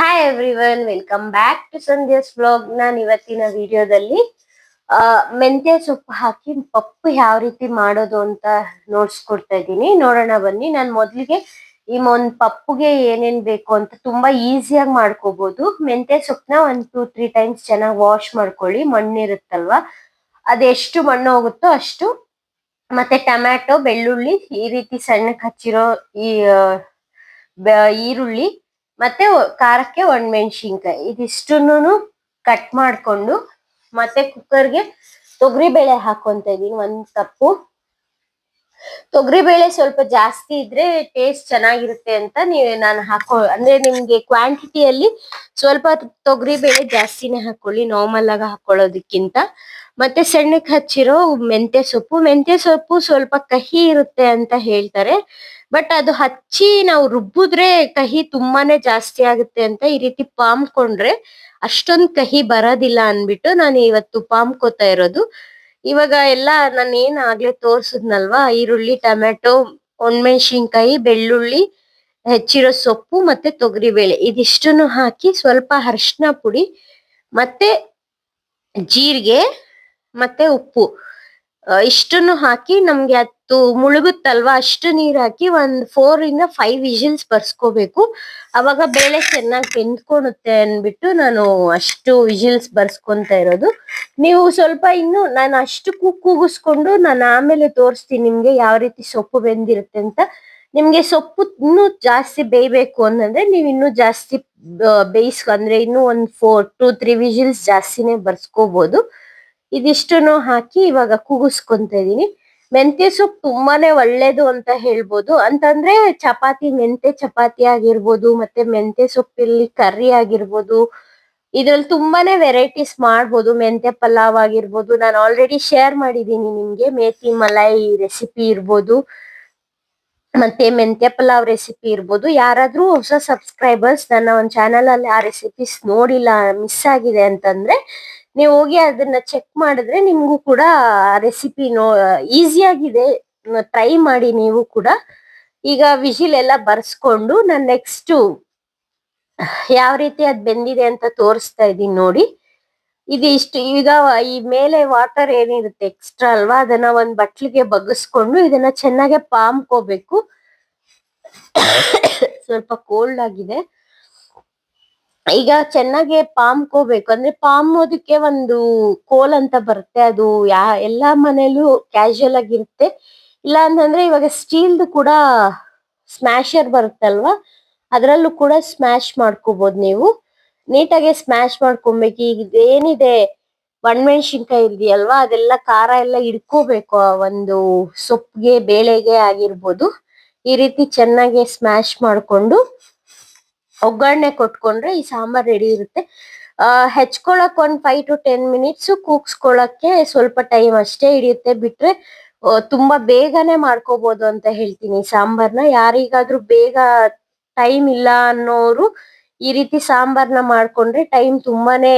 Hi everyone welcome back to Sandhya's blog ನಾನು ಇವತ್ತಿನ ವಿಡಿಯೋದಲ್ಲಿ ಮೆಂತ್ಯ ಸೊಪ್ಪು ಹಾಕಿ ಪಪ್ಪು ಯಾವ ರೀತಿ ಮಾಡೋದು ಅಂತ ನೋಡ್ಸ್ಕೊಡ್ತಾ ಇದ್ದೀನಿ. ನೋಡೋಣ ಬನ್ನಿ. ನಾನು ಮೊದಲಿಗೆ ಈ ಒಂದ್ ಪಪ್ಪುಗೆ ಏನೇನ್ ಬೇಕು ಅಂತ ತುಂಬಾ ಈಸಿಯಾಗಿ ಮಾಡ್ಕೋಬಹುದು ಮೆಂತ್ಯ ಸೊಪ್ಪನ್ನ ಒಂದ್ ಟೂ ತ್ರೀ ಟೈಮ್ಸ್ ಚೆನ್ನಾಗಿ ವಾಶ್ ಮಾಡ್ಕೊಳ್ಳಿ. ಮಣ್ಣಿರುತ್ತಲ್ವಾ? ಅದೆಷ್ಟು ಮಣ್ಣು ಹೋಗುತ್ತೋ ಅಷ್ಟು. ಮತ್ತೆ ಟೊಮ್ಯಾಟೊ, ಬೆಳ್ಳುಳ್ಳಿ ಈ ರೀತಿ ಸಣ್ಣಕ್ಕೆ ಹಚ್ಚಿರೋ ಈ ಈರುಳ್ಳಿ ಮತ್ತೆ ಖಾರಕ್ಕೆ ಖಾರಕ್ಕೆ ಒಣಮೆಣಸಿನ್ಕಾಯಿ. ಇದಿಷ್ಟನ್ನು ಕಟ್ ಮಾಡ್ಕೊಂಡು ಮತ್ತೆ ಕುಕ್ಕರ್ಗೆ ತೊಗರಿಬೇಳೆ ಹಾಕೊಂತ ಇದೀನಿ. ಒಂದ್ ಕಪ್ಪು. ತೊಗರಿ ಬೇಳೆ ಸ್ವಲ್ಪ ಜಾಸ್ತಿ ಇದ್ರೆ ಟೇಸ್ಟ್ ಚೆನ್ನಾಗಿರುತ್ತೆ ಅಂತ ನೀವು ನಾನು ಹಾಕೋ, ಅಂದ್ರೆ ನಿಮ್ಗೆ ಕ್ವಾಂಟಿಟಿಯಲ್ಲಿ ಸ್ವಲ್ಪ ತೊಗರಿಬೇಳೆ ಜಾಸ್ತಿನೇ ಹಾಕೊಳ್ಳಿ ನಾರ್ಮಲ್ ಆಗಿ ಹಾಕೊಳ್ಳೋದಕ್ಕಿಂತ. ಮತ್ತೆ ಸಣ್ಣಕ್ಕೆ ಹಚ್ಚಿರೋ ಮೆಂತ್ಯ ಸೊಪ್ಪು ಮೆಂತ್ಯ ಸೊಪ್ಪು ಸ್ವಲ್ಪ ಕಹಿ ಇರುತ್ತೆ ಅಂತ ಹೇಳ್ತಾರೆ. ಬಟ್ ಅದು ಹಚ್ಚಿ ನಾವು ರುಬ್ಬಿದ್ರೆ ಕಹಿ ತುಂಬಾನೇ ಜಾಸ್ತಿ ಆಗುತ್ತೆ ಅಂತ ಈ ರೀತಿ ಪಾಮ್ಕೊಂಡ್ರೆ ಅಷ್ಟೊಂದ್ ಕಹಿ ಬರೋದಿಲ್ಲ ಅನ್ಬಿಟ್ಟು ನಾನು ಇವತ್ತು ಪಾಮ್ಕೋತಾ ಇರೋದು. ಇವಾಗ ಎಲ್ಲ ನಾನು ಏನ್ ಆಗ್ಲೇ ತೋರ್ಸಿದ್ನಲ್ವಾ? ಈರುಳ್ಳಿ ಟೊಮೆಟೊ ಒಣಮೆಣಸಿನ್ಕಾಯಿ, ಬೆಳ್ಳುಳ್ಳಿ, ಹೆಚ್ಚಿರೋ ಸೊಪ್ಪು ಮತ್ತೆ ತೊಗರಿಬೇಳೆ. ಇದಿಷ್ಟನ್ನು ಹಾಕಿ ಸ್ವಲ್ಪ ಅರಿಶಿನ ಪುಡಿ, ಮತ್ತೆ ಜೀರಿಗೆ, ಮತ್ತೆ ಉಪ್ಪು. ಇಷ್ಟನ್ನು ಹಾಕಿ ನಮ್ಗೆ ಅದು ಮುಳುಗುತ್ತಲ್ವಾ? ಅಷ್ಟು ನೀರ್ ಹಾಕಿ ಒಂದ್ ಫೋರ್ ಇಂದ ಫೈವ್ ವಿಜಿಲ್ಸ್ ಬರ್ಸ್ಕೋಬೇಕು. ಅವಾಗ ಬೇಳೆ ಚೆನ್ನಾಗಿ ಬೆಂದ್ಕೊಳುತ್ತೆ ಅನ್ಬಿಟ್ಟು ನಾನು ಅಷ್ಟು ವಿಜಿಲ್ಸ್ ಬರ್ಸ್ಕೊಂತ ಇರೋದು. ನೀವು ಸ್ವಲ್ಪ ಇನ್ನು ನಾನು ಅಷ್ಟು ಕೂಗಿಸ್ಕೊಂಡು ನಾನು ಆಮೇಲೆ ತೋರಿಸ್ತೀನಿ ನಿಮ್ಗೆ ಯಾವ ರೀತಿ ಸೊಪ್ಪು ಬೆಂದಿರುತ್ತೆ ಅಂತ. ನಿಮ್ಗೆ ಸೊಪ್ಪು ಇನ್ನೂ ಜಾಸ್ತಿ ಬೇಯ್ಬೇಕು ಅಂತಂದ್ರೆ ನೀವು ಇನ್ನೂ ಜಾಸ್ತಿ ಬೇಯಿಸ್ಕೊಂಡ್ರೆ ಇನ್ನೂ ಒಂದ್ ಫೋರ್ ಟೂ ತ್ರೀ ವಿಜಿಲ್ಸ್ ಜಾಸ್ತಿನೇ ಬರ್ಸ್ಕೋಬಹುದು ಇದಿಷ್ಟನ್ನು ಹಾಕಿ ಇವಾಗ ಕೂಗಿಸ್ಕೊಂತ ಇದೀನಿ ಮೆಂತ್ಯ ಸೊಪ್ಪು ತುಂಬಾನೇ ಒಳ್ಳೇದು ಅಂತ ಹೇಳ್ಬೋದು. ಅಂತಂದ್ರೆ ಚಪಾತಿ ಮೆಂತೆ ಚಪಾತಿ ಆಗಿರ್ಬೋದು, ಮತ್ತೆ ಮೆಂತ್ಯ ಸೊಪ್ಪಲ್ಲಿ ಕರ್ರಿ ಆಗಿರ್ಬೋದು ಇದ್ರಲ್ಲಿ ತುಂಬಾನೇ ವೆರೈಟೀಸ್ ಮಾಡ್ಬೋದು ಮೆಂತೆ ಪಲಾವ್ ಆಗಿರ್ಬೋದು. ನಾನು ಆಲ್ರೆಡಿ ಶೇರ್ ಮಾಡಿದೀನಿ ನಿಮ್ಗೆ. ಮೇಥಿ ಮಲೈ ರೆಸಿಪಿ ಇರ್ಬೋದು. ಮತ್ತೆ ಮೆಂತೆ ಪಲಾವ್ ರೆಸಿಪಿ ಇರ್ಬೋದು. ಯಾರಾದ್ರೂ ಹೊಸ ಸಬ್ಸ್ಕ್ರೈಬರ್ಸ್ ನನ್ನ ಒಂದು ಚಾನಲ್ ಅಲ್ಲಿ ಆ ರೆಸಿಪೀಸ್ ನೋಡಿಲ್ಲ ಮಿಸ್ ಆಗಿದೆ ಅಂತಂದ್ರೆ ನೀವು ಹೋಗಿ ಅದನ್ನ ಚೆಕ್ ಮಾಡಿದ್ರೆ ನಿಮ್ಗೂ ಕೂಡ ರೆಸಿಪಿ ನೋ ಈಸಿಯಾಗಿದೆ ಟ್ರೈ ಮಾಡಿ ನೀವು ಕೂಡ. ಈಗ ವಿಜಿಲ್ ಎಲ್ಲ ಬರ್ಸ್ಕೊಂಡು ನಾನು ನೆಕ್ಸ್ಟ್ ಯಾವ ರೀತಿ ಅದ್ ಬೆಂದಿದೆ ಅಂತ ತೋರಿಸ್ತಾ ಇದೀನಿ ನೋಡಿ. ಇದು ಇಷ್ಟು, ಈಗ ಈ ಮೇಲೆ ವಾಟರ್ ಏನಿರುತ್ತೆ ಎಕ್ಸ್ಟ್ರಾ ಅಲ್ವಾ, ಅದನ್ನ ಒಂದ್ ಬಟ್ಲಿಗೆ ಬಗ್ಗಿಸ್ಕೊಂಡು ಇದನ್ನ ಚೆನ್ನಾಗಿ ಪಾಮ್ಕೋಬೇಕು. ಸ್ವಲ್ಪ ಕೋಲ್ಡ್ ಆಗಿದೆ. ಈಗ ಚೆನ್ನಾಗಿ ಪಾಮ್ಕೋಬೇಕು. ಅಂದ್ರೆ ಪಾಮೋದಕ್ಕೆ ಒಂದು ಕೋಲ್ ಅಂತ ಬರುತ್ತೆ. ಅದು ಯಾ, ಎಲ್ಲಾ ಮನೇಲೂ ಕ್ಯಾಶುಯಲ್ ಆಗಿರುತ್ತೆ. ಇಲ್ಲ ಅಂತಂದ್ರೆ ಇವಾಗ ಸ್ಟೀಲ್ದು ಕೂಡ ಸ್ಮ್ಯಾಶರ್ ಬರುತ್ತಲ್ವಾ? ಅದ್ರಲ್ಲೂ ಕೂಡ ಸ್ಮ್ಯಾಶ್ ಮಾಡ್ಕೋಬಹುದು ನೀವು. ನೀಟಾಗಿ ಸ್ಮ್ಯಾಶ್ ಮಾಡ್ಕೊಬೇಕು. ಈಗ ಏನಿದೆ, ಒಣಮೆಣಸಿನ್ಕಾಯಿ ಇದೆಯಲ್ವಾ ಅದೆಲ್ಲ ಖಾರ ಎಲ್ಲ ಹಿಡ್ಕೋಬೇಕು ಆ ಒಂದು ಸೊಪ್ಪಿಗೆ, ಬೇಳೆಗೆ ಆಗಿರ್ಬೋದು. ಈ ರೀತಿ ಚೆನ್ನಾಗಿ ಸ್ಮ್ಯಾಶ್ ಮಾಡ್ಕೊಂಡು ಒಗ್ಗರಣೆ ಕೊಟ್ಕೊಂಡ್ರೆ ಈ ಸಾಂಬಾರ್ ರೆಡಿ ಇರುತ್ತೆ. ಹೆಚ್ಕೊಳಕ್ ಒಂದ್ ಫೈವ್ ಟು ಟೆನ್ ಮಿನಿಟ್ಸ್ ಕೂಗ್ಸ್ಕೊಳಕ್ಕೆ ಸ್ವಲ್ಪ ಟೈಮ್ ಅಷ್ಟೇ ಹಿಡಿಯುತ್ತೆ. ಬಿಟ್ರೆ ತುಂಬಾ ಬೇಗನೆ ಮಾಡ್ಕೋಬಹುದು ಅಂತ ಹೇಳ್ತೀನಿ. ಸಾಂಬಾರ್ನ ಯಾರಿಗಾದ್ರೂ ಬೇಗ ಟೈಮ್ ಇಲ್ಲ ಅನ್ನೋರು ಈ ರೀತಿ ಸಾಂಬಾರ್ನ ಮಾಡ್ಕೊಂಡ್ರೆ ಟೈಮ್ ತುಂಬಾನೇ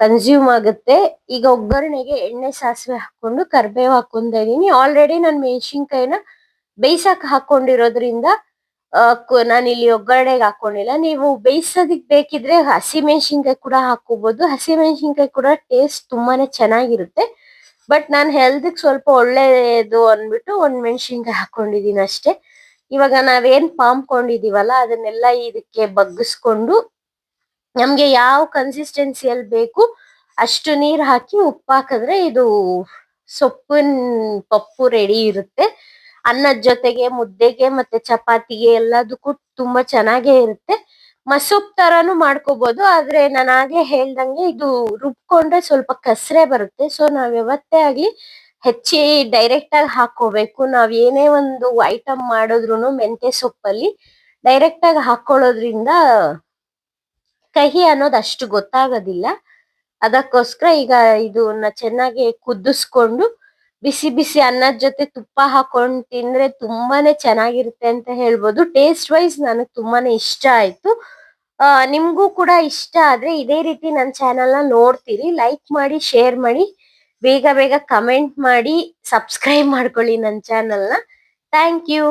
ಕನ್ಸ್ಯೂಮ್ ಆಗುತ್ತೆ. ಈಗ ಒಗ್ಗರಣೆಗೆ ಎಣ್ಣೆ ಸಾಸಿವೆ ಹಾಕೊಂಡು ಕರ್ಬೇವು ಹಾಕೊಂತ ಇದೀನಿ ಆಲ್ರೆಡಿ ನಾನು ಮೆಣಸಿನ್ಕಾಯಿನ ಬೇಯಿಸಕ್ ಹಾಕೊಂಡಿರೋದ್ರಿಂದ ನಾನು ಇಲ್ಲಿ ಒಗ್ಗರಣೆಗೆ ಹಾಕೊಂಡಿಲ್ಲ. ನೀವು ಬೇಯಿಸೋದಿಕ್ ಬೇಕಿದ್ರೆ ಹಸಿ ಮೆಣಸಿನ್ಕಾಯಿ ಕೂಡ ಹಾಕೋಬಹುದು ಹಸಿ ಮೆಣಸಿನ್ಕಾಯಿ ಕೂಡ ಟೇಸ್ಟ್ ತುಂಬಾನೇ ಚೆನ್ನಾಗಿರುತ್ತೆ. ಬಟ್ ನಾನು ಹೆಲ್ತ್ ಸ್ವಲ್ಪ ಒಳ್ಳೇದು ಅಂದ್ಬಿಟ್ಟು ಒಂದ್ ಮೆಣಸಿನ್ಕಾಯಿ ಹಾಕೊಂಡಿದೀನಿ ಅಷ್ಟೇ. ಇವಾಗ ನಾವೇನ್ ಪಾಮ್ಕೊಂಡಿದೀವಲ್ಲ ಅದನ್ನೆಲ್ಲ ಇದಕ್ಕೆ ಬಗ್ಗಿಸ್ಕೊಂಡು ನಮ್ಗೆ ಯಾವ ಕನ್ಸಿಸ್ಟೆನ್ಸಿಯಲ್ಲಿ ಬೇಕು ಅಷ್ಟು ನೀರ್ ಹಾಕಿ ಉಪ್ಪು ಹಾಕಿದ್ರೆ ಇದು ಸೊಪ್ಪಿನ ಪಪ್ಪು ರೆಡಿ ಇರುತ್ತೆ. ಅನ್ನದ ಜೊತೆಗೆ ಮುದ್ದೆಗೆ ಮತ್ತೆ ಚಪಾತಿಗೆ ಎಲ್ಲದಕ್ಕೂ ತುಂಬಾ ಚೆನ್ನಾಗೇ ಇರುತ್ತೆ. ಮಸೂಪ್ ತರಾನು ಮಾಡ್ಕೋಬಹುದು ಆದ್ರೆ ನಾನು ಹೇಳ್ದಂಗೆ ಇದು ರುಬ್ಕೊಂಡ್ರೆ ಸ್ವಲ್ಪ ಕಸರೆ ಬರುತ್ತೆ. ಸೊ ನಾವ್ ಯಾವತ್ತೇ ಆಗ್ಲಿ ಹೆಚ್ಚಿ ಡೈರೆಕ್ಟ್ ಆಗಿ ಹಾಕೋಬೇಕು. ನಾವ್ ಏನೇ ಒಂದು ಐಟಮ್ ಮಾಡಿದ್ರುನು ಮೆಂತೆ ಸೊಪ್ಪಲ್ಲಿ ಡೈರೆಕ್ಟ್ ಆಗಿ ಹಾಕೊಳ್ಳೋದ್ರಿಂದ ಕಹಿ ಅನ್ನೋದು ಅಷ್ಟು ಗೊತ್ತಾಗೋದಿಲ್ಲ. ಅದಕ್ಕೋಸ್ಕರ ಈಗ ಇದನ್ನ ಚೆನ್ನಾಗಿ ಕುದಿಸ್ಕೊಂಡು ಬಿಸಿ ಬಿಸಿ ಅನ್ನದ ಜೊತೆ ತುಪ್ಪ ಹಾಕೊಂಡು ತಿಂದ್ರೆ ತುಂಬಾನೇ ಚೆನ್ನಾಗಿರುತ್ತೆ ಅಂತ ಹೇಳ್ಬೋದು. ಟೇಸ್ಟ್ ವೈಸ್ ನನಗೆ ತುಂಬಾನೇ ಇಷ್ಟ ಆಯ್ತು. ನಿಮ್ಗೂ ಕೂಡ ಇಷ್ಟ ಆದ್ರೆ ಇದೇ ರೀತಿ ನನ್ನ ಚಾನೆಲ್ನ ನೋಡ್ತೀರಿ. ಲೈಕ್ ಮಾಡಿ ಶೇರ್ ಮಾಡಿ. ಬೇಗ ಬೇಗ ಕಮೆಂಟ್ ಮಾಡಿ ಸಬ್ಸ್ಕ್ರೈಬ್ ಮಾಡ್ಕೊಳ್ಳಿ ನನ್ನ ಚಾನಲ್ನ ಥ್ಯಾಂಕ್ ಯು